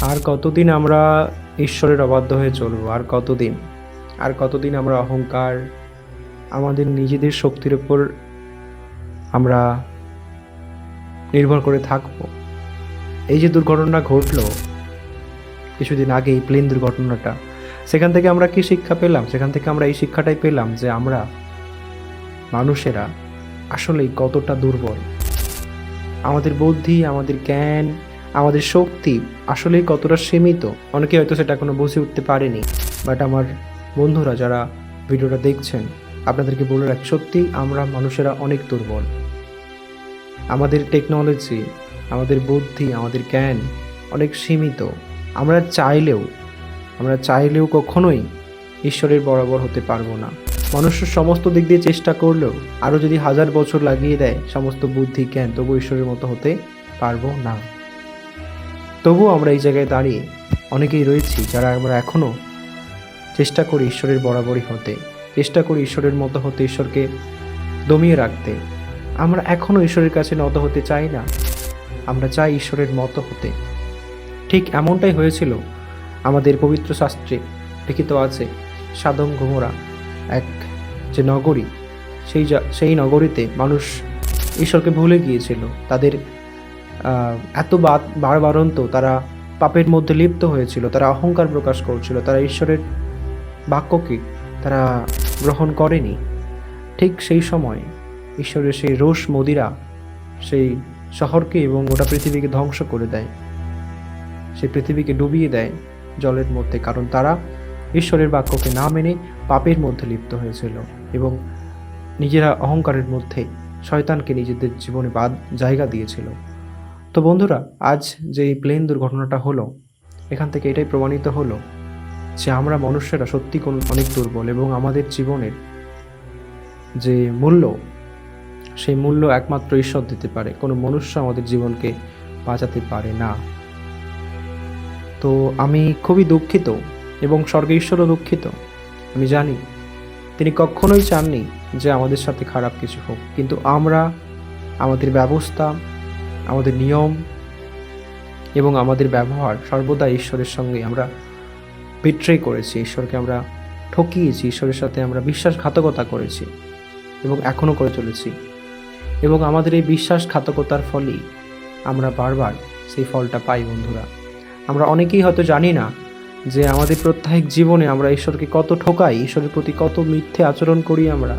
আর কতদিন আমরা ঈশ্বরের অবাধ্য হয়ে চলবো? আর কতদিন? আর কতদিন আমরা অহংকার? আমাদের নিজেদের শক্তির উপর আমরা নির্ভর করে থাকব। এই যে দুর্ঘটনা ঘটলো, কিছুদিন আগে এই প্লেন দুর্ঘটনাটা, সেখান থেকে আমরা কি শিক্ষা পেলাম? সেখান থেকে আমরা এই শিক্ষাটাই পেলাম যে আমরা মানুষেরা আসলেই কতটা দুর্বল। আমাদের বুদ্ধি, আমাদের জ্ঞান আমাদের শক্তি আসলেই কতটা সীমিত। অনেকে হয়তো সেটা এখনও বুঝে উঠতে পারেনি বাট আমার বন্ধুরা যারা ভিডিওটা দেখছেন, আপনাদেরকে বলে রাখি সত্যি আমরা মানুষেরা অনেক দুর্বল। আমাদের টেকনোলজি আমাদের বুদ্ধি, আমাদের জ্ঞান অনেক সীমিত। আমরা চাইলেও আমরা চাইলেও কখনোই ঈশ্বরের বরাবর হতে পারব না। মানুষ সমস্ত দিক দিয়ে চেষ্টা করলেও, আরও যদি হাজার বছর লাগিয়ে দেয়, সমস্ত বুদ্ধি, জ্ঞান তবু ঈশ্বরের মতো হতে পারব না। তবুও আমরা এই জায়গায় দাঁড়িয়ে অনেকেই রয়েছি যারা আমরা এখনও চেষ্টা করি ঈশ্বরের বরাবরই হতে, চেষ্টা করি ঈশ্বরের মতো হতে, ঈশ্বরকে দমিয়ে রাখতে। আমরা এখনও ঈশ্বরের কাছে নত হতে চাই না। আমরা চাই ঈশ্বরের মতো হতে। ঠিক এমনটাই হয়েছিল আমাদের পবিত্র শাস্ত্রে লিখিত আছে, সাদম ঘুমরা এক যে নগরী, সেই সেই নগরীতে মানুষ ঈশ্বরকে ভুলে গিয়েছিল। তাদের এত বারবারন্ত তারা পাপের মধ্যে লিপ্ত হয়েছিল, তারা অহংকার প্রকাশ করছিল, তারা ঈশ্বরের বাক্যকে তারা গ্রহণ করেনি। ঠিক সেই সময় ঈশ্বরের সেই রোষ মদিরা সেই শহরকে এবং গোটা পৃথিবীকে ধ্বংস করে দেয়। সেই পৃথিবীকে ডুবিয়ে দেয় জলের মধ্যে, কারণ তারা ঈশ্বরের বাক্যকে না মেনে পাপের মধ্যে লিপ্ত হয়েছিল এবং নিজেরা অহংকারের মধ্যে শয়তানকে নিজেদের জীবনে বাদ জায়গা দিয়েছিল। তো বন্ধুরা, আজ যে এই প্লেন দুর্ঘটনাটা হলো, এখান থেকে এটাই প্রমাণিত হলো যে আমরা মনুষ্যরা সত্যি কোন অনেক দুর্বল এবং আমাদের জীবনের যে মূল্য, সেই মূল্য একমাত্র ঈশ্বর দিতে পারে। কোনো মনুষ্য আমাদের জীবনকে বাঁচাতে পারে না। তো আমি খুবই দুঃখিত এবং স্বর্গে ঈশ্বরও দুঃখিত। আমি জানি তিনি কখনোই চাননি যে আমাদের সাথে খারাপ কিছু হোক, কিন্তু আমরা আমাদের ব্যবস্থা আমাদের নিয়ম এবং আমাদের ব্যবহার সর্বদা ঈশ্বরের সঙ্গে আমরা বিট্রে করেছি, ঈশ্বরকে আমরা ঠকিয়েছি, ঈশ্বরের সাথে আমরা বিশ্বাসঘাতকতা করেছি এবং এখনও করে চলেছি। এবং আমাদের এই বিশ্বাসঘাতকতার ফলেই আমরা বারবার সেই ফলটা পাই, বন্ধুরা। আমরা অনেকেই হয়তো জানি না যে আমাদের প্রত্যাহিক জীবনে আমরা ঈশ্বরকে কত ঠকাই, ঈশ্বরের প্রতি কত মিথ্যে আচরণ করি আমরা।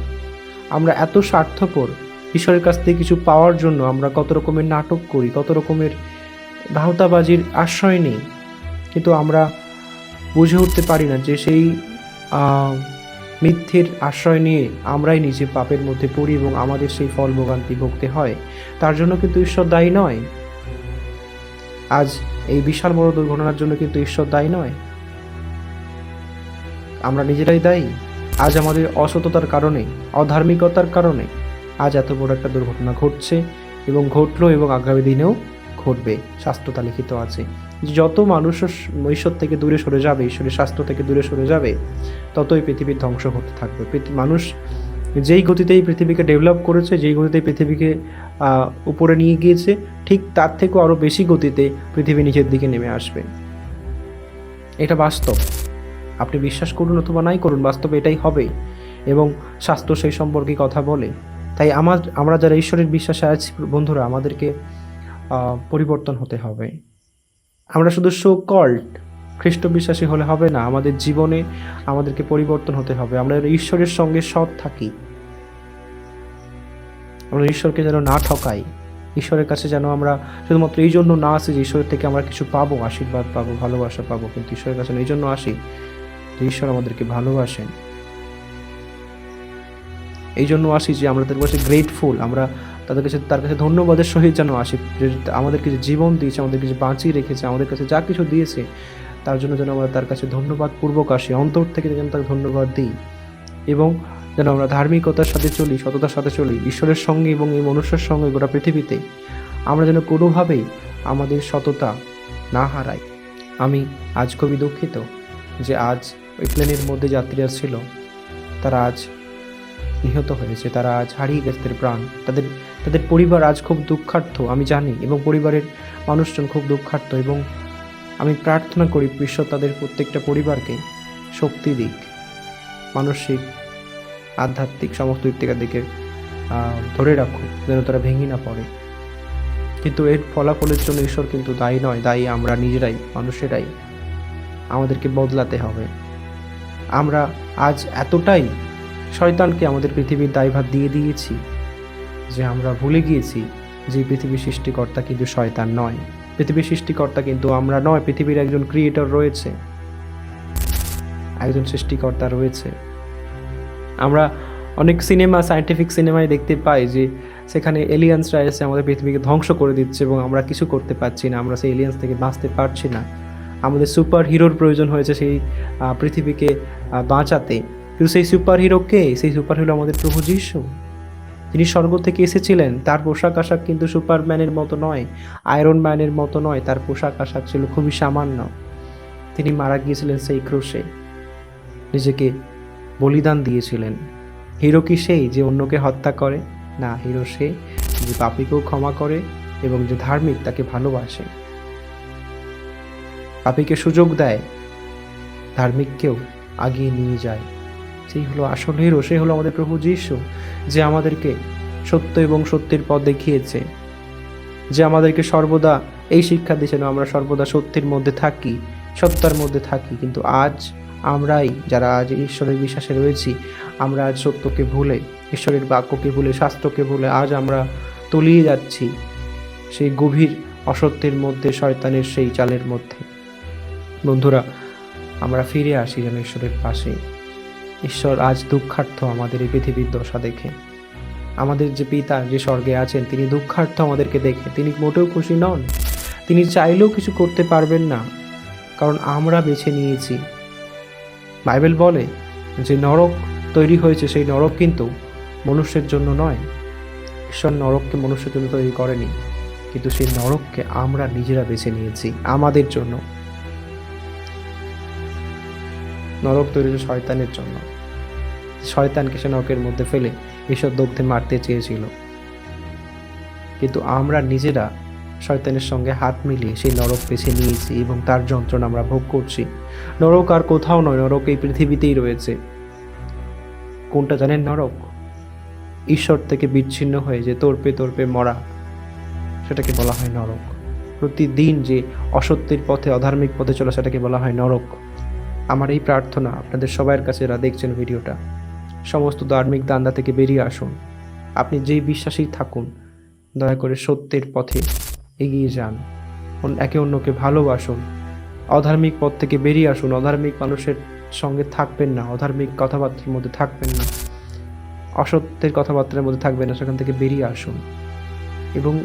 আমরা এত স্বার্থপর ঈশ্বরের কাছ থেকে কিছু পাওয়ার জন্য আমরা কত রকমের নাটক করি, কত রকমের ধাওতাবাজির আশ্রয় নেই। কিন্তু আমরা বুঝে উঠতে পারি না যে সেই মিথ্যের আশ্রয় নিয়ে আমরাই নিজে পাপের মধ্যে পড়ি এবং আমাদের সেই ফল ভোগান্তি ভুগতে হয়। তার জন্য কিন্তু ঈশ্বর দায়ী নয়। আজ এই বিশাল বড় দুর্ঘটনার জন্য কিন্তু ঈশ্বর দায়ী নয়। আমরা নিজেরাই দায়ী। আজ আমাদের অসততার কারণে, অধার্মিকতার কারণে আজ এত বড় একটা দুর্ঘটনা ঘটছে এবং ঘটলো এবং আগামী দিনেও ঘটবে শাস্ত্রতা লিখিত আছে। যত মানুষ ঈশ্বর থেকে দূরে সরে যাবে, ঈশ্বরের শাস্ত্র থেকে দূরে সরে যাবে, ততই পৃথিবীর ধ্বংস হতে থাকবে। মানুষ যেই গতিতে এই পৃথিবীকে ডেভেলপ করেছে, যেই গতিতে পৃথিবীকে উপরে নিয়ে গিয়েছে, ঠিক তার থেকেও আরও বেশি গতিতে পৃথিবী নিচের দিকে নেমে আসবে। এটা বাস্তব। আপনি বিশ্বাস করুন অথবা নাই করুন, বাস্তবে এটাই হবে এবং স্বাস্থ্য সেই সম্পর্কে কথা বলে। তাই আমার, আমরা যারা ঈশ্বরের বিশ্বাসে আছি, বন্ধুরা, আমাদেরকে পরিবর্তন হতে হবে। আমরা শুধু শো কল্ড খ্রিস্ট বিশ্বাসী হলে হবে না, আমাদের জীবনে আমাদেরকে পরিবর্তন হতে হবে। আমরা ঈশ্বরের সঙ্গে সৎ থাকি। আমরা ঈশ্বরকে যেন না ঠকাই। ঈশ্বরের কাছে যেন আমরা শুধুমাত্র এই জন্য না আসি যে ঈশ্বরের থেকে আমরা কিছু পাবো, আশীর্বাদ পাবো, ভালোবাসা পাবো, কিন্তু ঈশ্বরের কাছে এই জন্য আসি যে ঈশ্বর আমাদেরকে ভালোবাসেন। এই জন্য আসি যে আমরা তাদের কাছে গ্রেটফুল আমরা তাদের কাছে, তার কাছে ধন্যবাদের সহিত যেন আসি আমাদেরকে যে জীবন দিয়েছে, আমাদেরকে যে বাঁচিয়ে রেখেছে, আমাদের কাছে যা কিছু দিয়েছে, তার জন্য যেন আমরা তার কাছে ধন্যবাদ পূর্বক আসি, অন্তর থেকে যেন তাকে ধন্যবাদ দিই এবং যেন আমরা ধার্মিকতার সাথে চলি, সততার সাথে চলি, ঈশ্বরের সঙ্গে এবং এই মনুষ্যের সঙ্গে গোটা পৃথিবীতে। আমরা যেন কোনোভাবেই আমাদের সততা না হারাই। আমি আজ খুবই দুঃখিত যে আজ ওই প্লেনের মধ্যে যাত্রীরা ছিল, তারা আজ নিহত হয়েছে। তারা আজ হারিয়ে গেছে তাদের প্রাণ। তাদের তাদের পরিবার আজ খুব দুঃখার্থ, আমি জানি, এবং পরিবারের মানুষজন খুব দুঃখার্থ, এবং আমি প্রার্থনা করি বিশ্ব তাদের প্রত্যেকটা পরিবারকে শক্তি দিক, মানসিক, আধ্যাত্মিক, সমস্ত দিক দিকে ধরে রাখুক, যেন তারা ভেঙে না পড়ে। কিন্তু এর ফলাফলের জন্য ঈশ্বর কিন্তু দায়ী নয়। দায়ী আমরা নিজেরাই, মানুষেরাই। আমাদেরকে বদলাতে হবে। আমরা আজ এতটাই শয়তানকে আমাদের পৃথিবীর দায়ভার দিয়ে দিয়েছি যে আমরা ভুলে গিয়েছি যে পৃথিবীর সৃষ্টিকর্তা কিন্তু শয়তান নয়। পৃথিবীর সৃষ্টিকর্তা কিন্তু আমরা নয়, পৃথিবীর একজন ক্রিয়েটর রয়েছে। একজন সৃষ্টিকর্তা রয়েছে। আমরা অনেক সিনেমা সায়েন্টিফিক সিনেমায় দেখতে পাই যে সেখানে এলিয়েন্সরা এসে আমাদের পৃথিবীকে ধ্বংস করে দিচ্ছে এবং আমরা কিছু করতে পারছি না, আমরা সেই এলিয়েন্স থেকে বাঁচতে পারছি না। আমাদের সুপার হিরোর প্রয়োজন হয়েছে সেই পৃথিবীকে বাঁচাতে। কিন্তু সেই সুপার হিরো কে সেই সুপার হিরো আমাদের প্রভু যিশু, তিনি স্বর্গ থেকে এসেছিলেন, তার পোশাক আশাক কিন্তু সুপারম্যানের মতো নয়, আয়রন ম্যানের মতো নয়, তার পোশাক আশাক ছিল খুবই সামান্য। তিনি মারা গিয়েছিলেন সেই ক্রোশে। নিজেকে বলিদান দিয়েছিলেন। হিরো কি সেই যে অন্যকে হত্যা করে? না, হিরো সে যে পাপীকেও ক্ষমা করে এবং যে ধার্মিক তাকে ভালোবাসে। পাপীকে সুযোগ দেয়, ধার্মিককেও আগিয়ে নিয়ে যায়। সেই হলো আসল হিরো সে হলো আমাদের প্রভু যীশু, যে আমাদেরকে সত্য এবং সত্যের পথ দেখিয়েছে, যে আমাদেরকে সর্বদা এই শিক্ষা দিয়েছে না আমরা সর্বদা সত্যের মধ্যে থাকি সত্যতার মধ্যে থাকি। কিন্তু আজ আমরাই, যারা আজ ঈশ্বরের বিশ্বাসে রয়েছি, আমরা আজ সত্যকে ভুলে, ঈশ্বরের বাক্যকে ভুলে, শাস্ত্রকে ভুলে আজ আমরা তলিয়ে যাচ্ছি সেই গভীর অসত্যের মধ্যে, শয়তানের সেই চালের মধ্যে। বন্ধুরা, আমরা ফিরে আসি যেন ঈশ্বরের পাশে। ঈশ্বর আজ দুঃখার্থ আমাদের এই পৃথিবীর দশা দেখে। আমাদের যে পিতা যে স্বর্গে আছেন, তিনি দুঃখার্থ আমাদেরকে দেখে। তিনি মোটেও খুশি নন। তিনি চাইলেও কিছু করতে পারবেন না, কারণ আমরা বেছে নিয়েছি। বাইবেল বলে যে নরক তৈরি হয়েছে, সেই নরক কিন্তু মনুষ্যের জন্য নয়। ঈশ্বর নরককে মনুষ্যের জন্য তৈরি করেনি, কিন্তু সেই নরককে আমরা নিজেরা বেছে নিয়েছি, আমাদের জন্য। নরক তৈরি শয়তানের জন্য। শয়তানকে সে নরকের মধ্যে ফেলে ঈশ্বর দগ্ধে মারতে চেয়েছিল। কিন্তু আমরা নিজেরা শয়তানের সঙ্গে হাত মিলিয়ে সেই নরক বেছে নিয়েছি এবং তার যন্ত্রণা আমরা ভোগ করছি। নরক আর কোথাও নয়, নরক এই পৃথিবীতেই রয়েছে। কোনটা জানেন নরক? ঈশ্বর থেকে বিচ্ছিন্ন হয়ে যে তর্পে তর্পে মরা, সেটাকে বলা হয় নরক। প্রতিদিন যে অসত্যের পথে, অধার্মিক পথে চলা, সেটাকে বলা হয় নরক। আমার এই প্রার্থনা আপনাদের সবার কাছে যারা দেখছেন ভিডিওটা, সমস্ত ধার্মিক দান্দা থেকে বেরিয়ে আসুন। আপনি যেই বিশ্বাসী থাকুন, দয়া করে সত্যের পথে এগিয়ে যান। একে অন্যকে ভালোবাসুন। অধার্মিক পথ থেকে বেরিয়ে আসুন। অধার্মিক মানুষের সঙ্গে থাকবেন না। অধার্মিক কথাবার্তার মধ্যে থাকবেন না। অসত্যের কথাবার্তার মধ্যে থাকবেন না। সেখান থেকে বেরিয়ে আসুন। এবং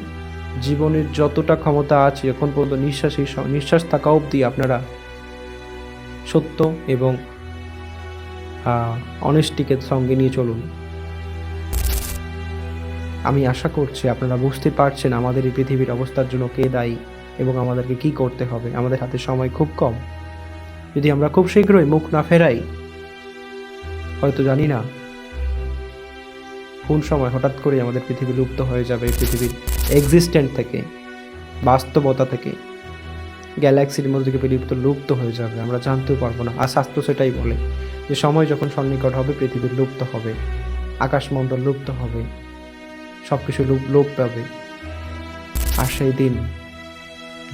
জীবনের যতটা ক্ষমতা আছে, এখন পর্যন্ত নিঃশ্বাসই স- নিঃশ্বাস থাকা অবধি আপনারা সত্য এবং অনেস্টিকে সঙ্গে নিয়ে চলুন। আমি আশা করছি আপনারা বুঝতে পারছেন আমাদের এই পৃথিবীর অবস্থার জন্য কে দায়ী এবং আমাদেরকে কি করতে হবে। আমাদের হাতে সময় খুব কম। যদি আমরা খুব শীঘ্রই মুখ না ফেরাই, হয়তো জানি না কোন সময় হঠাৎ করে আমাদের পৃথিবী লুপ্ত হয়ে যাবে, এই পৃথিবীর এক্সিস্টেন্ট থেকে, বাস্তবতা থেকে। গ্যালাক্সির মধ্যে থেকে বিলুপ্ত, লুপ্ত হয়ে যাবে, আমরা জানতেও পারব না। আর শাস্ত্র সেটাই বলে যে সময় যখন সন্নিকট হবে, পৃথিবী লুপ্ত হবে, আকাশমণ্ডল লুপ্ত হবে সব কিছু লোপ পাবে। আর সেই দিন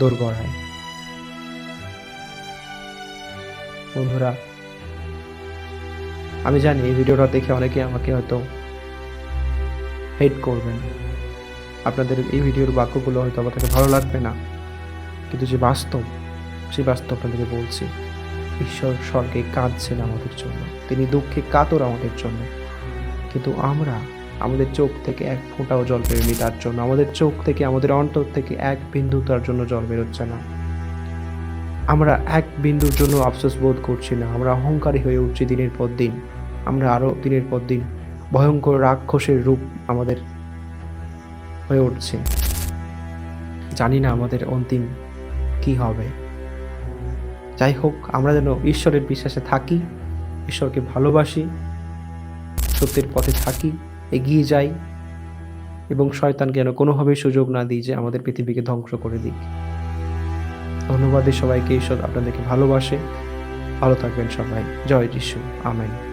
দোরগড়ায় বন্ধুরা, আমি জানি এই ভিডিওটা দেখে অনেকে আমাকে হয়তো হেট করবেন। আপনাদের এই ভিডিওর বাক্যগুলো হয়তো আপনাদের ভালো লাগবে না। কিন্তু যে বাস্তব, সেই বাস্তব আপনাদেরকে বলছি, ঈশ্বর স্বর্গে কাঁদছেন আমাদের জন্য। তিনি দুঃখে কাতর আমাদের জন্য। কিন্তু আমরা, আমাদের চোখ থেকে এক ফোঁটাও জল বেরোয়নি তার জন্য। আমাদের চোখ থেকে, আমাদের অন্তর থেকে এক বিন্দু তার জন্য জল বেরোচ্ছে না। আমরা এক বিন্দুর জন্য আফসোস বোধ করছি না। আমরা অহংকারী হয়ে উঠছি দিনের পর দিন। আমরা আরও দিনের পর দিন ভয়ঙ্কর রাক্ষসের রূপ আমাদের হয়ে উঠছে। জানি না আমাদের অন্তিম কি হবে? যাই হোক, আমরা যেন ঈশ্বরের বিশ্বাসে থাকি, ঈশ্বরকে ভালোবাসি, সত্যের পথে থাকি, এগিয়ে যাই, এবং শয়তানকে যেন কোনোভাবেই সুযোগ না দিই যে আমাদের পৃথিবীকে ধ্বংস করে দিক। ধন্যবাদ সবাইকে ঈশ্বর আপনাদেরকে ভালোবাসে। ভালো থাকবেন সবাই। জয় যিশু। আমেন।